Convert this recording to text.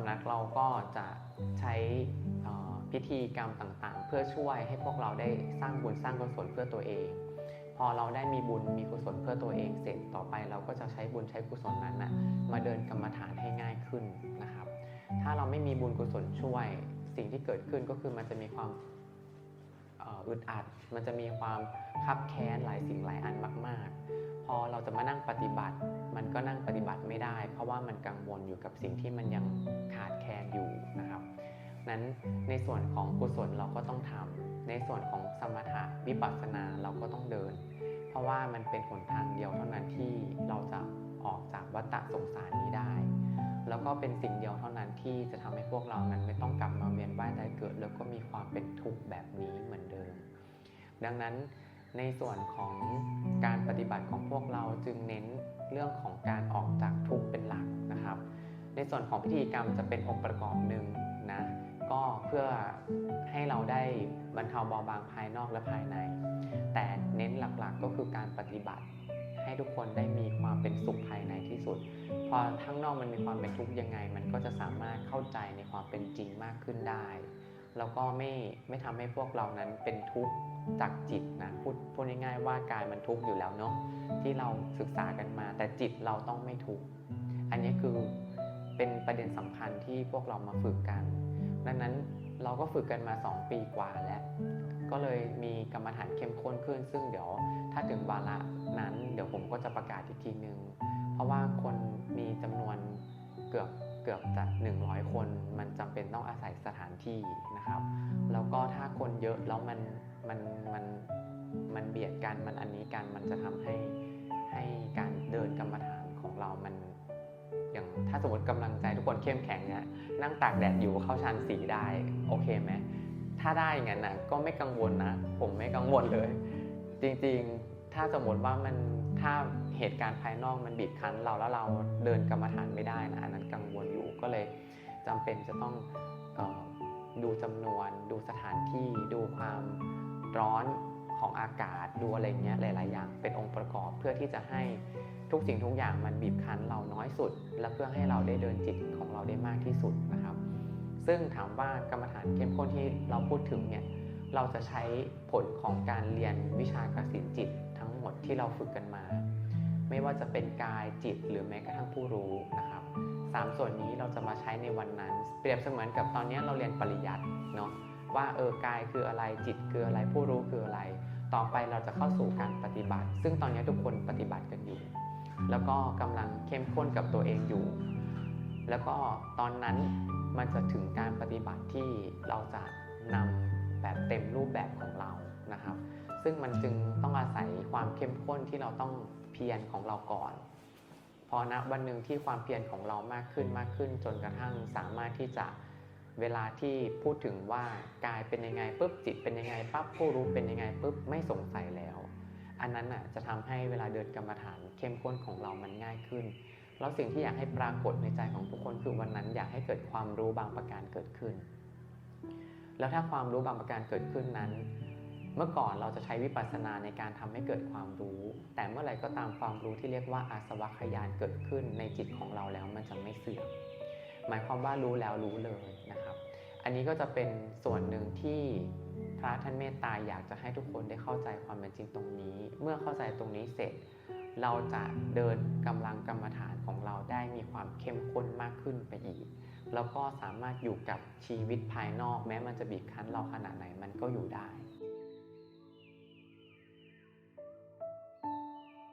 ำนักเราก็จะใช้พิธีกรรมต่างๆ เพื่อช่วยให้พวกเราได้สร้างบุญสร้างกุศลเพื่อตัวเอง พอเราได้มีบุญมีกุศลเพื่อตัวเองเสร็จต่อไปเราก็จะใช้บุญใช้กุศลนั้นนะมาเดินกรรมฐานให้ง่ายขึ้นนะครับ ถ้าเราไม่มีบุญกุศลช่วยสิ่งที่เกิดขึ้นก็คือมันจะมีความ อึดอัด มันจะมีความคับแค้นหลายสิ่งหลายอันมาก ๆ พอเราจะมานั่งปฏิบัติ มันก็นั่งปฏิบัติไม่ได้ เพราะว่ามันกังวลอยู่กับสิ่งที่มันยังขาดแคลนอยู่นะครับนั้นในส่วนของกุศลเราก็ต้องทำในส่วนของสมถะวิปัสสนาเราก็ต้องเดิน เพราะว่ามันเป็นหนทางเดียวเท่านั้นที่เราจะออกจากวัฏสงสารนี้ได้ แล้วก็เป็นสิ่งเดียวเท่านั้นที่จะทำให้พวกเรานั้นไม่ต้องกลับมาเวียนว่ายตายเกิด แล้วก็มีความเป็นทุกข์แบบนี้เหมือนเดิม ดังนั้นในส่วนของการปฏิบัติของพวกเราจึงเน้นเรื่องของการออกจากทุกข์เป็นหลักนะครับ ในส่วนของพิธีกรรมจะเป็นองค์ประกอบ เพื่อให้เราได้บรรเทาเบาบางภายนอกและภายใน แต่เน้นหลักๆก็คือการปฏิบัติ ให้ทุกคนได้มีความเป็นสุขภายในที่สุด พอข้งนอกมันมีความเป็นทุกข์ยังไง มันก็จะสามารถเข้าใจในความเป็นจริงมากขึ้นได้ แล้วก็ไม่ไม่ทำให้พวกเรานั้นเป็นทุกข์จากจิตนะพูดพูดง่ายๆว่ากายมันทุกข์อยู่แล้วเนาะที่เราศึกษากันมา แต่จิตเราต้องไม่ทุกข์อันนี้คือเป็นประเด็นสำคัญที่พวกเรามาฝึกกัน ดังนั้นเราก็ฝึกกันมา 2 ปีกว่าแล้ว ก็เลยมีกรรมฐานเข้มข้นขึ้น ซึ่งเดี๋ยวถ้าถึงวาระนั้น เดี๋ยวผมก็จะประกาศอีกทีนึง เพราะว่าคนมีจำนวนเกือบเกือบจะ 100 คน มันจำเป็นต้องอาศัยสถานที่นะครับ แล้วก็ถ้าคนเยอะแล้วมันมันมันมันเบียดกันมันอันนี้กันมันจะทำให้ให้การเดินกรรม ถ้าสมมติกำลังใจทุกคนเข้มแข็งเนี่ยนั่งตากแดดอยู่เข้าชั้นสีได้โอเคไหมถ้าได้อย่างนั้นนะก็ไม่กังวลนะ ผมไม่กังวลเลย จริงๆถ้าสมมติว่ามันถ้าเหตุการณ์ภายนอกมันบีบคั้นเราแล้วเราเดินกรรมฐานไม่ได้นะอันนั้นกังวลอยู่ก็เลยจำเป็นจะต้องออดูจำนวน ดูสถานที่ดูความร้อน ของอากาศดูอะไรเงี้ยหลาย ๆ อย่าง เป็นองค์ประกอบเพื่อที่จะให้ทุกสิ่งทุกอย่างมันบีบคั้นเราน้อยสุด และเพื่อให้เราได้เดินจิตของเราได้มากที่สุดนะครับ ซึ่งถามว่ากรรมฐานเข้มข้นที่เราพูดถึงเนี่ยเราจะใช้ผลของการเรียนวิชากสินจิตทั้งหมดที่เราฝึกกันมา ไม่ว่าจะเป็นกายจิตหรือแม้กระทั่งผู้รู้นะครับสามส่วนนี้เราจะมาใช้ในวันนั้น เปรียบเสมือนกับตอนนี้เราเรียนปริยัติเนาะว่าเออกายคืออะไรจิตคืออะไรผู้รู้คืออะไร ต่อไปเราจะเข้าสู่การปฏิบัติ ซึ่งตอนนี้ทุกคนปฏิบัติกันอยู่ แล้วก็กำลังเข้มข้นกับตัวเองอยู่ แล้วก็ตอนนั้นมันจะถึงการปฏิบัติที่เราจะนำแบบเต็มรูปแบบของเรานะครับ ซึ่งมันจึงต้องอาศัยความเข้มข้นที่เราต้องเพียรของเราก่อน พอณวันหนึ่งที่ความเพียรของเรามากขึ้นมากขึ้น จนกระทั่งสามารถที่จะ เวลาที่พูดถึงว่ากายเป็นยังไงปุ๊บจิตเป็นยังไงปั๊บผู้รู้เป็นยังไงปุ๊บไม่สงสัยแล้ว อันนั้นน่ะจะทำให้เวลาเดินกรรมฐานเข้มข้นของเรามันง่ายขึ้น แล้วสิ่งที่อยากให้ปรากฏในใจของทุกคนคือวันนั้นอยากให้เกิดความรู้บางประการเกิดขึ้น แล้วถ้าความรู้บางประการเกิดขึ้นนั้น เมื่อก่อนเราจะใช้วิปัสสนาในการทำให้เกิดความรู้ แต่เมื่อไหร่ก็ตามความรู้ที่เรียกว่าอาสวัคยานเกิดขึ้นในจิตของเราแล้วมันจะไม่เสื่อม หมายความว่ารู้แล้วรู้เลยนะครับ อันนี้ก็จะเป็นส่วนหนึ่งที่พระท่านเมตตาอยากจะให้ทุกคนได้เข้าใจความเป็นจริงตรงนี้ เมื่อเข้าใจตรงนี้เสร็จ เราจะเดินกำลังกรรมฐานของเราได้มีความเข้มข้นมากขึ้นไปอีก แล้วก็สามารถอยู่กับชีวิตภายนอก แม้มันจะบีบคั้นเราขนาดไหนมันก็อยู่ได้